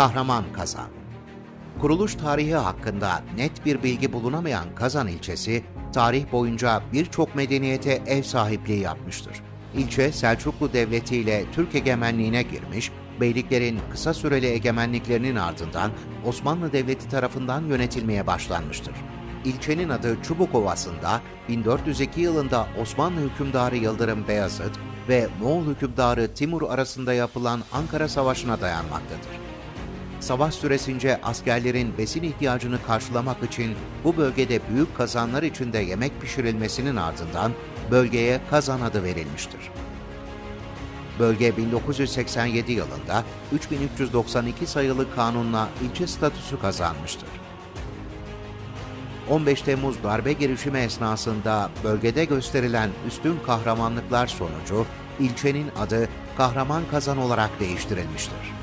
Kahraman Kazan Kuruluş tarihi hakkında net bir bilgi bulunamayan Kazan ilçesi, tarih boyunca birçok medeniyete ev sahipliği yapmıştır. İlçe Selçuklu Devleti ile Türk egemenliğine girmiş, beyliklerin kısa süreli egemenliklerinin ardından Osmanlı Devleti tarafından yönetilmeye başlanmıştır. İlçenin adı Çubuk Ovası'nda 1402 yılında Osmanlı hükümdarı Yıldırım Beyazıt ve Moğol hükümdarı Timur arasında yapılan Ankara Savaşı'na dayanmaktadır. Savaş süresince askerlerin besin ihtiyacını karşılamak için bu bölgede büyük kazanlar içinde yemek pişirilmesinin ardından bölgeye kazan adı verilmiştir. Bölge 1987 yılında 3392 sayılı kanunla ilçe statüsü kazanmıştır. 15 Temmuz darbe girişimi esnasında bölgede gösterilen üstün kahramanlıklar sonucu ilçenin adı Kahraman Kazan olarak değiştirilmiştir.